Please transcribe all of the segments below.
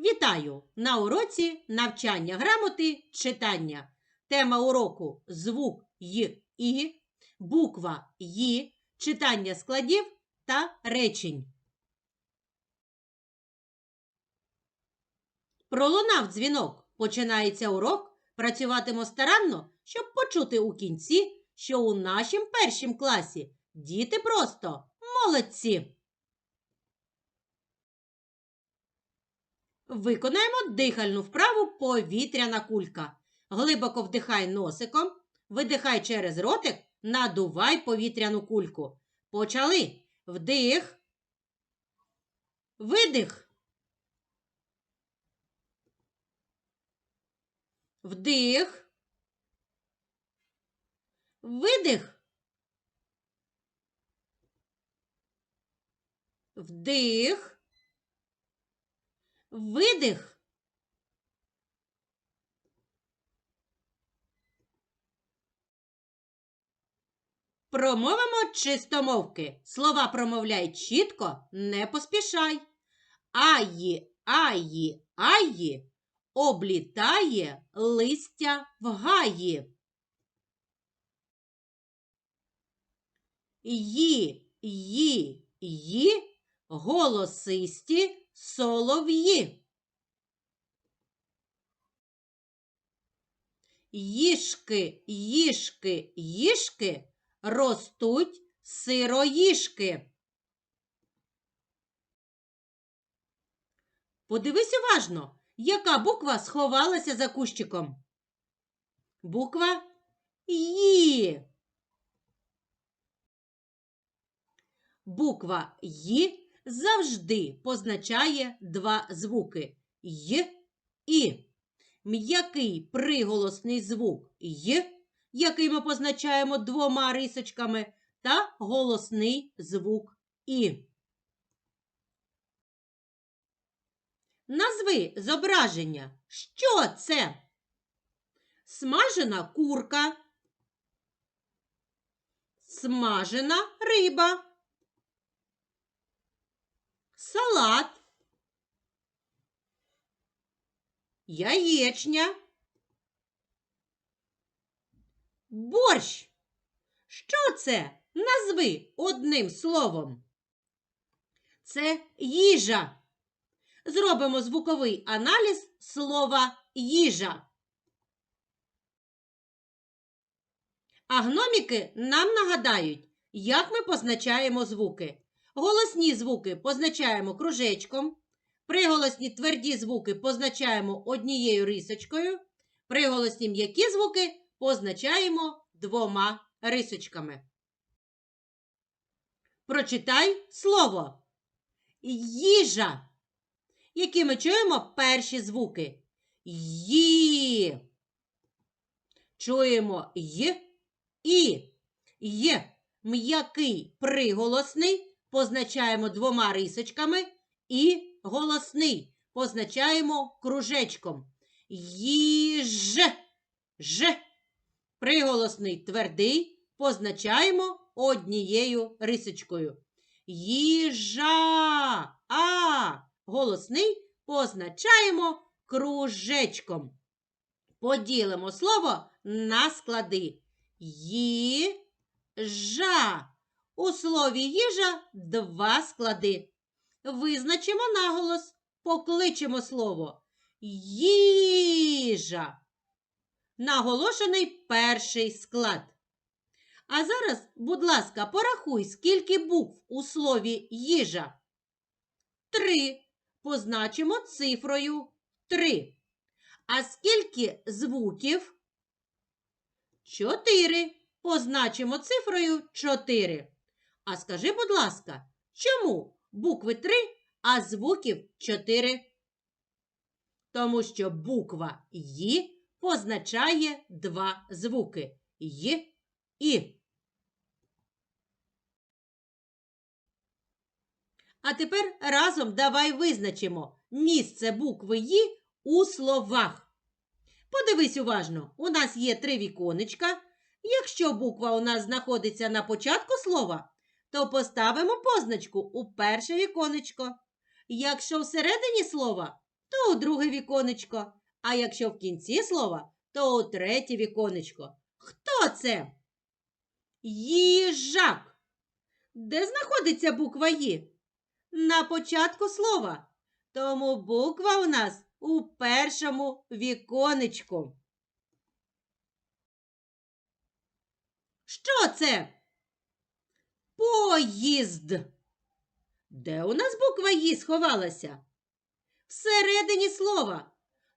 Вітаю на уроці навчання грамоти читання. Тема уроку звук й і, буква Ї, читання складів та речень. Пролунав дзвінок. Починається урок. Працюватимо старанно, щоб почути у кінці, що у нашім першім класі діти просто молодці. Виконаємо дихальну вправу повітряна кулька. Глибоко вдихай носиком, видихай через ротик, надувай повітряну кульку. Почали. Вдих. Видих. Вдих. Видих. Вдих. Видих. Промовимо чистомовки. Слова промовляй чітко, не поспішай. Аї, аї, аї облітає листя в гаї. Ї, ї, ї голосисті солов'ї. Їжки, їжки, їжки ростуть сироїжки. Подивись уважно, яка буква сховалася за кущиком. Буква Ї. Буква Ї завжди позначає два звуки й і. М'який приголосний звук й, який ми позначаємо двома рисочками, та голосний звук і. Назви зображення. Що це? Смажена курка, смажена риба салат, яєчня, борщ. Що це? Назви одним словом. Це їжа. Зробимо звуковий аналіз слова їжа. А гноміки нам нагадають, як ми позначаємо звуки. Голосні звуки позначаємо кружечком. Приголосні тверді звуки позначаємо однією рисочкою. Приголосні м'які звуки позначаємо двома рисочками. Прочитай слово. Їжа. Які ми чуємо перші звуки. Ї. Чуємо й і. Й. М'який приголосний позначаємо двома рисочками і голосний позначаємо кружечком. Їж. Ж. Приголосний твердий позначаємо однією рисочкою. Їжа. А. Голосний позначаємо кружечком. Поділимо слово на склади. Їжа. У слові їжа два склади. Визначимо наголос, покличемо слово їжа. Наголошений перший склад. А зараз, будь ласка, порахуй, скільки букв у слові їжа. Три. Позначимо цифрою три. А скільки звуків? Чотири. Позначимо цифрою чотири. А скажи, будь ласка, чому букви 3, а звуків 4? Тому що буква Ї позначає два звуки Й і. А тепер разом давай визначимо місце букви Ї у словах. Подивись уважно, у нас є три віконечка. Якщо буква у нас знаходиться на початку слова, то поставимо позначку у перше віконечко. Якщо всередині слова, то у друге віконечко. А якщо в кінці слова, то у третє віконечко. Хто це? Їжак. Де знаходиться буква Ї? На початку слова. Тому буква у нас у першому віконечку. Що це? Поїзд. Де у нас буква Ї сховалася? Всередині слова.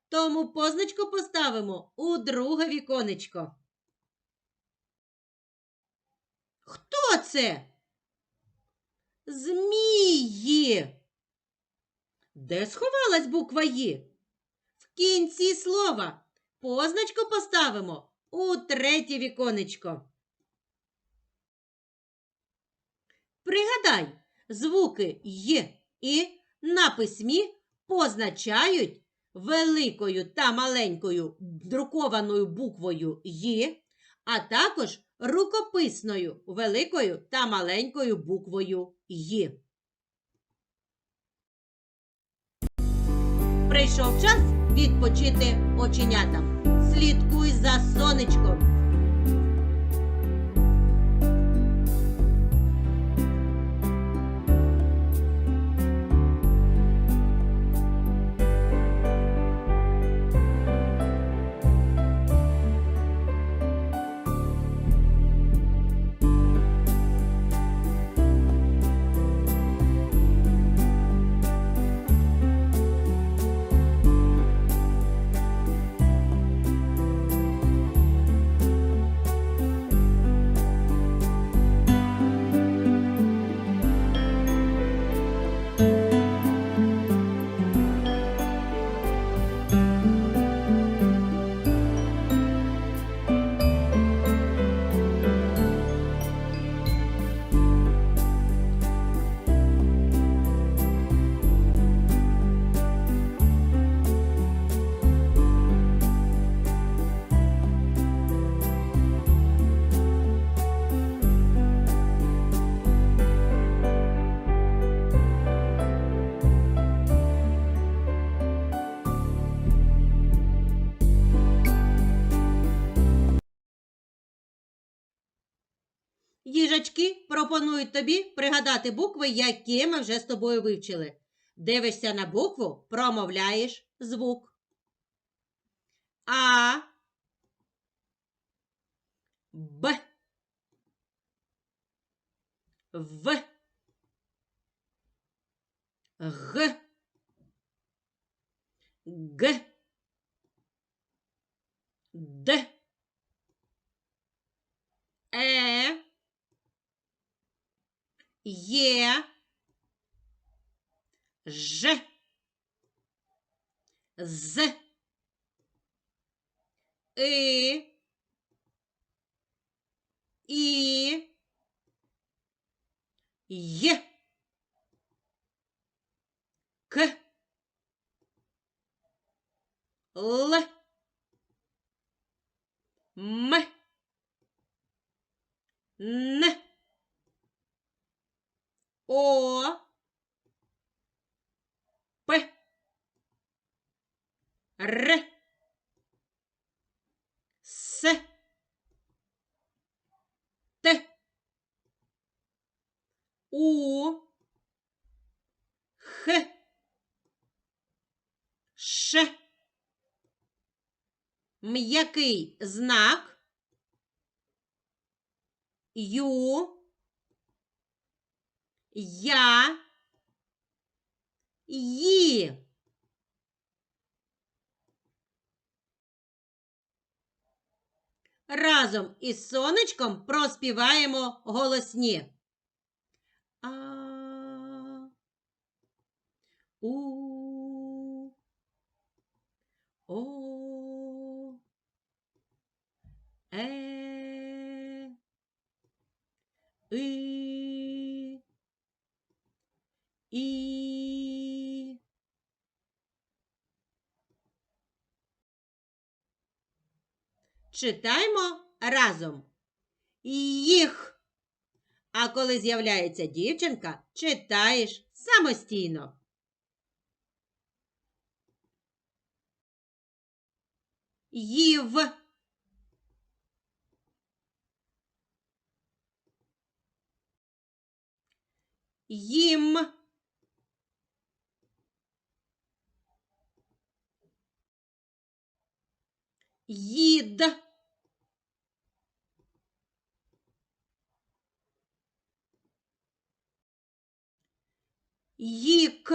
Тому позначку поставимо у друге віконечко. Хто це? Змії. Де сховалась буква Ї? В кінці слова. Позначку поставимо у третє віконечко. Пригадай, звуки Й і на письмі позначають великою та маленькою друкованою буквою Й, а також рукописною великою та маленькою буквою Й. Прийшов час відпочити оченятам. Слідкуй за сонечком. Їжачки пропонують тобі пригадати букви, які ми вже з тобою вивчили. Дивишся на букву, промовляєш звук. А. Б. В. Г. Г. Д. Є. Ж. З. И. І. Є. К. Л. М. Н. О. П. Р. С. Т. У. Х. Ш. М'який знак. Ю. Я. Ї. Разом із сонечком проспіваємо голосні. А. У. О. Е. И. І. Читаймо разом. Їх. А коли з'являється дівчинка, читаєш самостійно. їв. Їм. Їд. Їк.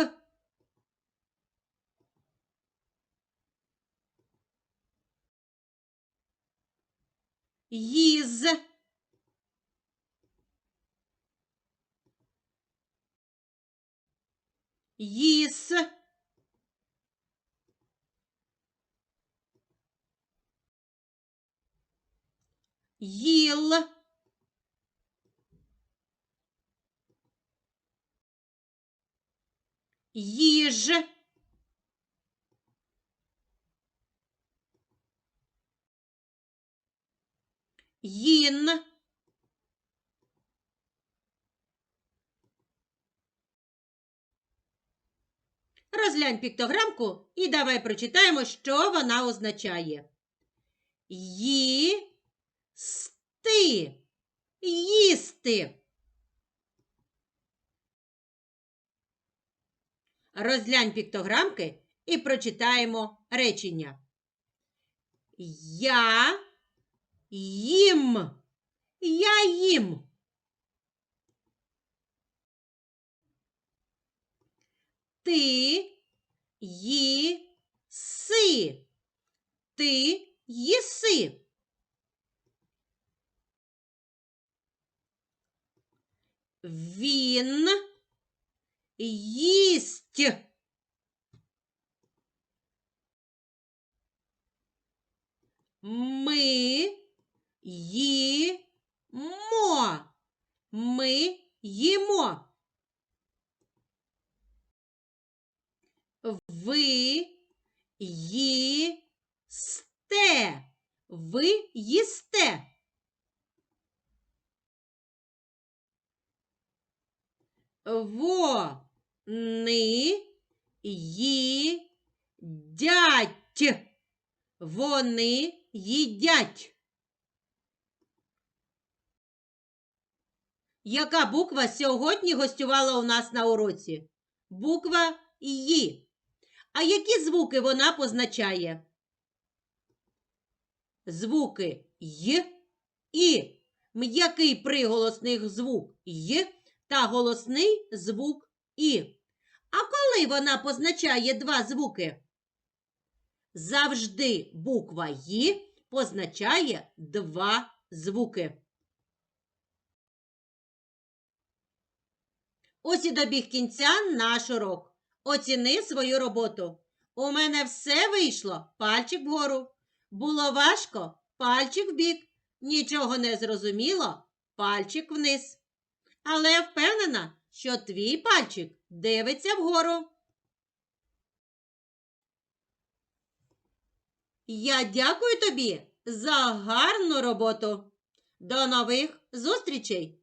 Їз. Їс. Їл. Їж. Їн. Розглянь піктограмку і давай прочитаємо, що вона означає. Їсти. Їсти. Розглянь піктограмки і прочитаємо речення. Я їм. Я їм. Ти їси. Ти їси. Він їсть. Ми їмо. Ми їмо. Ви їсте. Ви їсте. Вони їдять. Вони їдять. Яка буква сьогодні гостювала у нас на уроці? Буква «Ї». А які звуки вона позначає? Звуки «й» і м'який приголосний звук «й» та голосний звук І. А коли вона позначає два звуки? Завжди буква «ї» позначає два звуки. Ось і добіг кінця наш урок. Оціни свою роботу. У мене все вийшло. Пальчик вгору. Було важко, пальчик вбік. Нічого не зрозуміло, пальчик вниз. Але я впевнена, що твій пальчик дивиться вгору. Я дякую тобі за гарну роботу. До нових зустрічей!